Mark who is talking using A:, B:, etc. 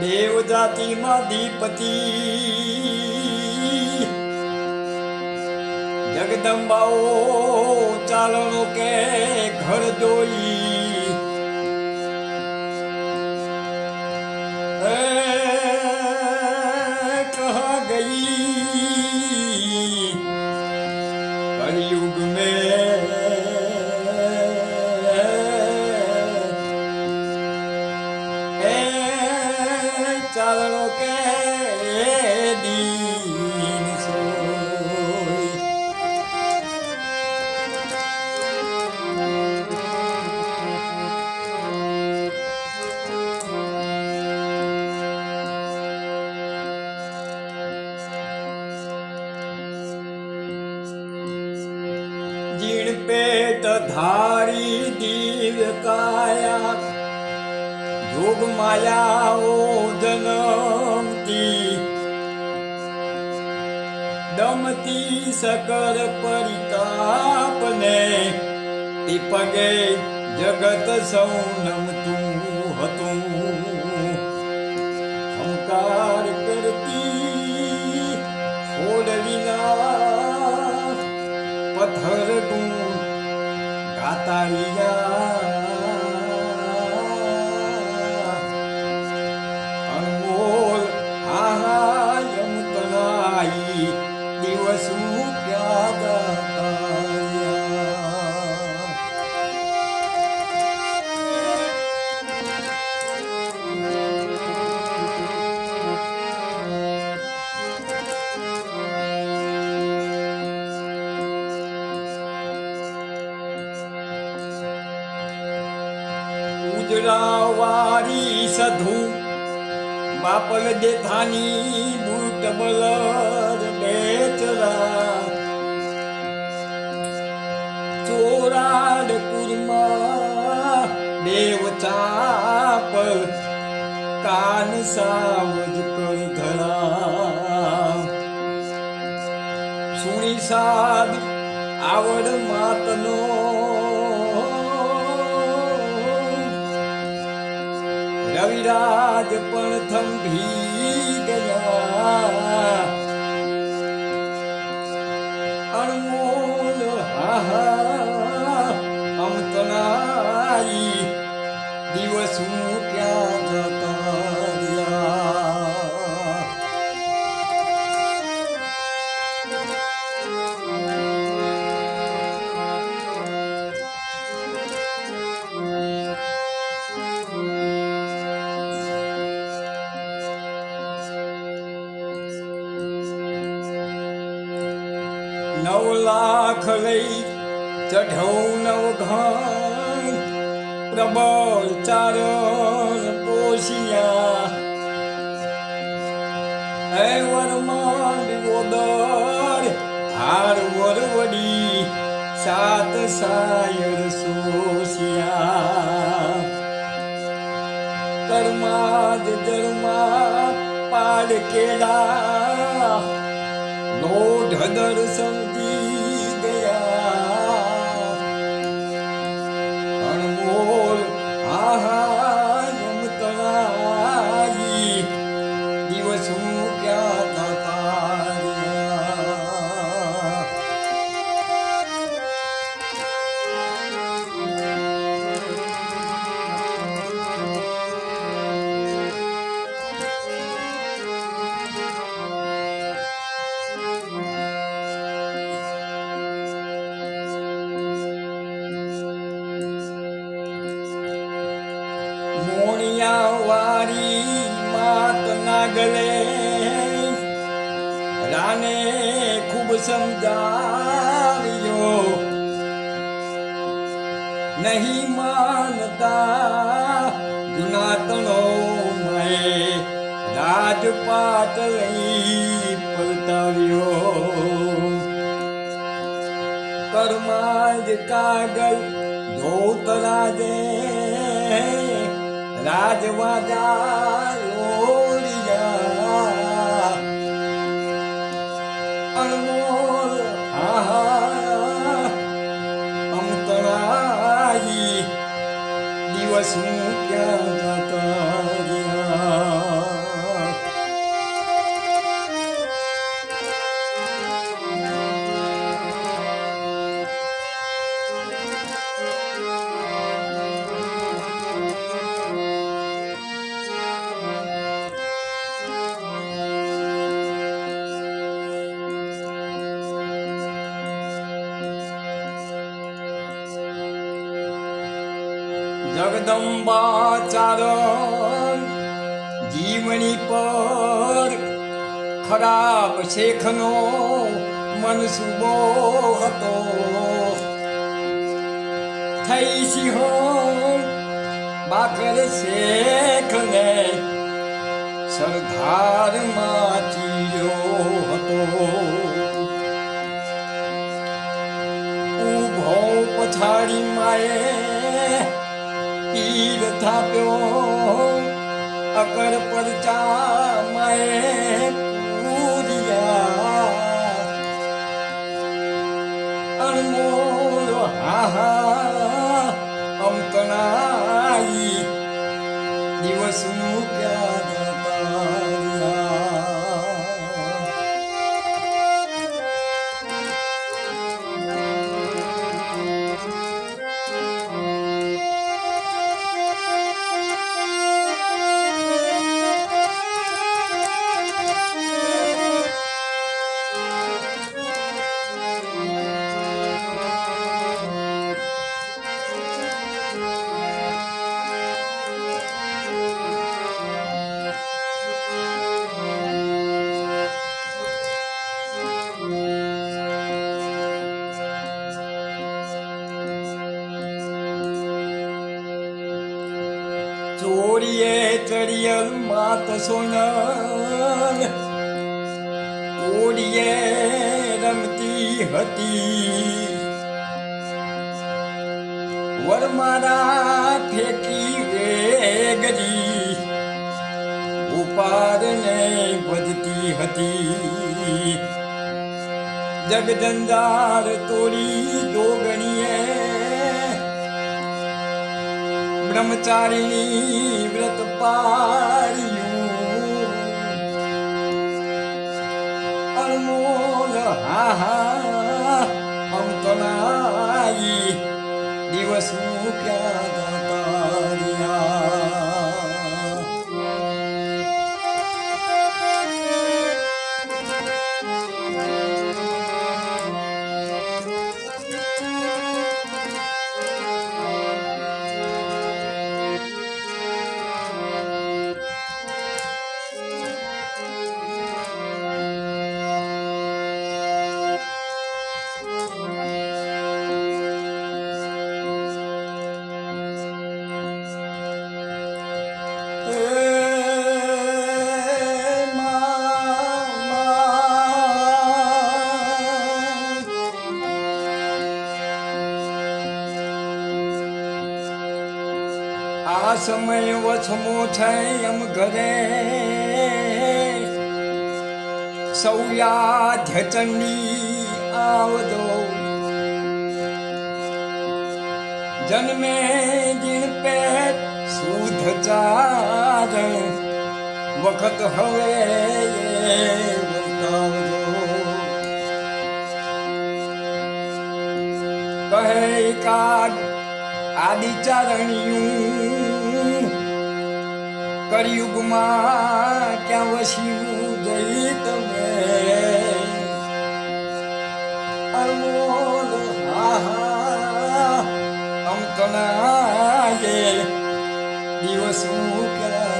A: દેવ જાતિમાં દીપતિ જગદંબાઓ ચાલણો કે ઘર જોઈ. કહા ગઈ. વાવળો કે જીણ ધારી દીવ કાયા જોગ માયાઓ જનમતી દમતી સકર પરિતાપને તી પગે જગત સૌ નમતું હતું. હંકાર કરતી ફોડલીના પથ્થર ગુણ સધુ, બાપલ દેથાની બૂટ બલર બેચરા. ચોરાડ કુરમા દેવ ચાપ કાન સાવજ કર ધરા. સુણી સાધ આવડ માતનો રવિરાજ પણ થંભી ગયા. અણમોલ હાહા અમતનાઈ દિવસું ક્યાં જતા નવ લાખ લઈ ચઢૌ નવ ઘણ પ્રબળ ચારણ પોષિયા હે વરમાન ગોદર હાર વરવડી સાત સાયર સોશિયા કર્માદ ધર્મા પાડ કેલા નો ઢદર સમજી નાગલે રાને ખૂબ સમજાવ્યો, નહીં માનતા જુનાતણો મેં રાજપાટ લઈ પલટાવ્યો. કર્માજ કાગળ ધોતરાજે, રાજવાજા અણમોલ આહા અમતરાઈ દિવસ હું ક્યાં જતા જગદંબા ચારણ જીવની પર ખરાબ શેખનો મનસુબો હતો. થઈ સિંહો, બાકર શેખને સરદારમાં ચીર્યો હતો. ઊભો પછાડી માએ તીર થાપ્યો અકર પરચા માએ પૂર્યા. અણમોલ હાહા અંકણાઈ દિવસ મૂક્યા. ચડિયલ માત સોનલ કોડીએ રમતી હતી વરમારા ફેંકી વેગરી ઉપારને વધતી હતી જગદંદાર તોડી બ્રહ્મચારીની વ્રત પાળ્યું. અણમોલ હાહા અંતનાઈ દિવસ ક્યાં તાર્યા સમય વસમો થઈ એમ ઘરે. સૌયાધ્ય ચંડી આવદો જન્મે દિન પે શુદ્ધ ચારણ વખત હવે કહે કાગ આદિચારણિયું કળિયુગમાં ક્યાં વસ્યું જઈ તમે? અનમોલ હાહા અંકનાએ દિવસ ક્યાં